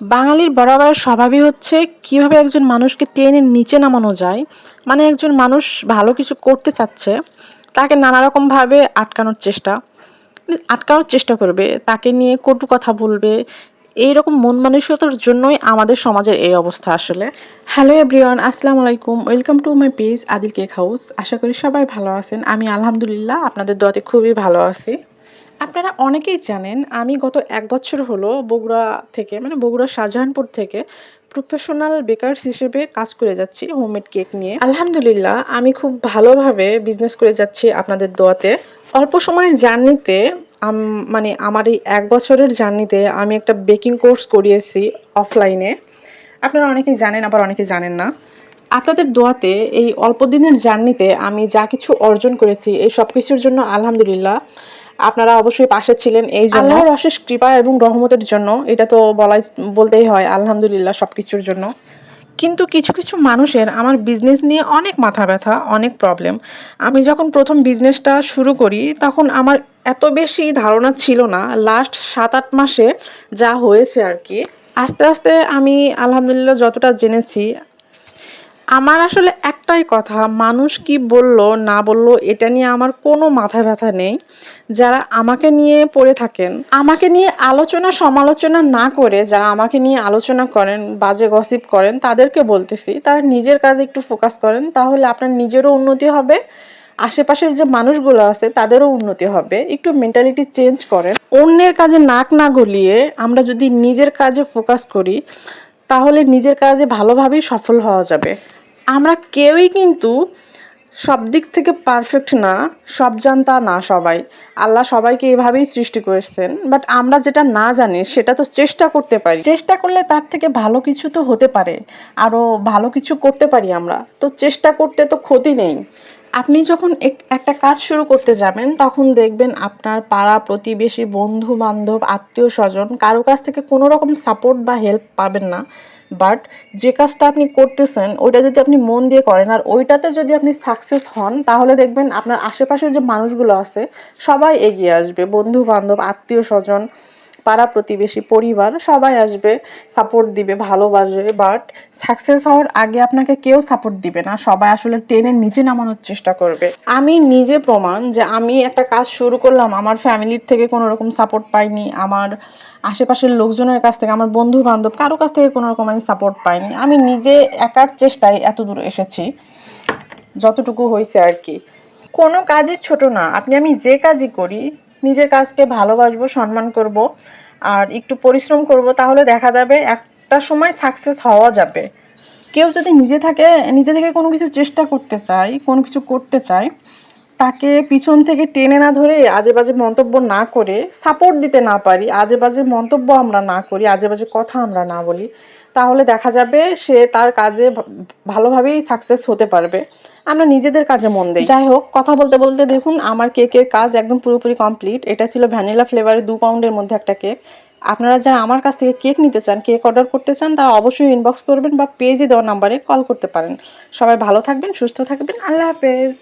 বাঙালির বরাবর স্বভাবই হচ্ছে কীভাবে একজন মানুষকে টেনে নিচে নামানো যায় মানে একজন মানুষ ভালো কিছু করতে চাচ্ছে, তাকে নানা রকমভাবে আটকানোর চেষ্টা আটকানোর চেষ্টা করবে, তাকে নিয়ে কটু কথা বলবে এই রকম মন মানসিকতার জন্যই আমাদের সমাজের এই অবস্থা আসলে। হ্যালো এভরিওয়ান আসসালামু আলাইকুম welcome to my page Adil cake house আশা করি সবাই ভালো আছেন, আমি আলহামদুলিল্লাহ আপনাদের দোয়াতে খুবই ভালো আছি। আপনারা অনেকেই জানেন, আমি গত এক বছর হলো বগুড়া থেকে মানে বগুড়া শাহজাহানপুর থেকে প্রফেশনাল বেকারস হিসেবে কাজ করে যাচ্ছি হোমমেড কেক নিয়ে। আলহামদুলিল্লাহ, আমি খুব ভালোভাবে বিজনেস করে যাচ্ছি আপনাদের দোয়াতে। অল্প সময়ের জার্নিতে মানে আমার এই এক বছরের জার্নিতে আমি একটা বেকিং কোর্স করিয়েছি অফলাইনে আপনারা অনেকেই জানেন, আবার অনেকে জানেন না। আপনাদের দোয়াতে এই অল্প দিনের জার্নিতে আমি যা কিছু অর্জন করেছি এই সব কিছুর জন্য আলহামদুলিল্লাহ। আপনারা অবশ্যই পাশে ছিলেন এই আল্লাহর অশেষ কৃপা এবং রহমতের জন্য এটা তো বলাই বলতেই হয় আলহামদুলিল্লাহ সব কিছুর জন্য। কিন্তু কিছু কিছু মানুষের আমার বিজনেস নিয়ে অনেক মাথা ব্যথা অনেক প্রবলেম আমি যখন প্রথম বিজনেসটা শুরু করি তখন আমার এত বেশি ধারণা ছিল না লাস্ট সাত আট মাসে যা হয়েছে আর কি। আস্তে আস্তে আমি আলহামদুলিল্লাহ যতটা জেনেছি আমার আসলে একটাই কথা, মানুষ কি বলল, না বলল, এটা নিয়ে আমার কোনো মাথা ব্যথা নেই। যারা আমাকে নিয়ে পড়ে থাকেন, আমাকে নিয়ে আলোচনা সমালোচনা না করে যারা আমাকে নিয়ে আলোচনা করেন, বাজে গসিপ করেন, তাদেরকে বলতেছি, তারা নিজের কাজে একটু ফোকাস করেন, তাহলে আপনার নিজেরও উন্নতি হবে। আশেপাশের যে মানুষগুলো আছে, তাদেরও উন্নতি হবে। একটু মেন্টালিটি চেঞ্জ করেন। অন্যের কাজে নাক না গলিয়ে আমরা যদি নিজের কাজে ফোকাস করি, তাহলে নিজের কাজে ভালোভাবেই সফল হওয়া যাবে। আমরা কেউই কিন্তু সব দিক থেকে পারফেক্ট না, সব জানতা না সবাই। আল্লাহ সবাইকে এভাবেই সৃষ্টি করেছেন বাট আমরা যেটা না জানি, সেটা তো চেষ্টা করতে পারি। চেষ্টা করলে তার থেকে ভালো কিছু তো হতে পারে আরও ভালো কিছু করতে পারি আমরা। তো চেষ্টা করতে তো ক্ষতি নেই। আপনি যখন একটা কাজ শুরু করতে যাবেন, তখন দেখবেন আপনার পাড়া প্রতিবেশী বন্ধু বান্ধব আত্মীয় স্বজন কারও কাছ থেকে কোনো রকম সাপোর্ট বা হেল্প পাবেন না। বাট যে কাজটা আপনি করতেছেন, ওইটা যদি আপনি মন দিয়ে করেন আর ওইটাতে যদি আপনি সাকসেস হন, তাহলে দেখবেন আপনার আশেপাশে যে মানুষগুলো আছে, সবাই এগিয়ে আসবে। বন্ধু বান্ধব আত্মীয় স্বজন পাড়া প্রতিবেশী পরিবার সবাই আসবে সাপোর্ট দিবে, ভালোবাসবে বাট সাকসেস হওয়ার আগে আপনাকে কেউ সাপোর্ট দিবে না। সবাই আসলে টেনে নিচে নামানোর চেষ্টা করবে। আমি নিজে প্রমাণ যে আমি একটা কাজ শুরু করলাম, আমার ফ্যামিলির থেকে কোনো রকম সাপোর্ট পাইনি, আমার আশেপাশের লোকজনের কাছ থেকে, আমার বন্ধু বান্ধব কারও কাছ থেকে কোনো রকম আমি সাপোর্ট পাইনি। আমি নিজে একার চেষ্টায় এত দূর এসেছি, যতটুকু হয়েছে আর কি। কোনো কাজই ছোট না। আপনি, আমি যে কাজই করি নিজের কাজকে ভালোবাসবো, সম্মান করব, আর একটু পরিশ্রম করব, তাহলে দেখা যাবে একটা সময় সাকসেস হওয়া যাবে। কেউ যদি নিজে থাকে, নিজে থেকে কোনো কিছু চেষ্টা করতে চায়, কোনো কিছু করতে চায়, তাকে পিছন থেকে টেনে না ধরে আজে বাজে মন্তব্য না করে সাপোর্ট দিতে না পারি আজে বাজে মন্তব্য আমরা না করি আজে বাজে কথা আমরা না বলি তাহলে দেখা যাবে সে তার কাজে ভালোভাবেই সাকসেস হতে পারবে। আমরা নিজেদের কাজে মন দিই। যাই হোক, কথা বলতে বলতে দেখুন, আমার কেকের কাজ একদম পুরোপুরি কমপ্লিট এটা ছিল ভ্যানিলা ফ্লেভারের দু পাউন্ডের মধ্যে একটা কেক আপনারা যারা আমার কাছ থেকে কেক নিতে চান কেক অর্ডার করতে চান, তারা অবশ্যই ইনবক্স করবেন বা পেজে দেওয়া নাম্বারে কল করতে পারেন। সবাই ভালো থাকবেন, সুস্থ থাকবেন। আল্লাহ হাফেজ।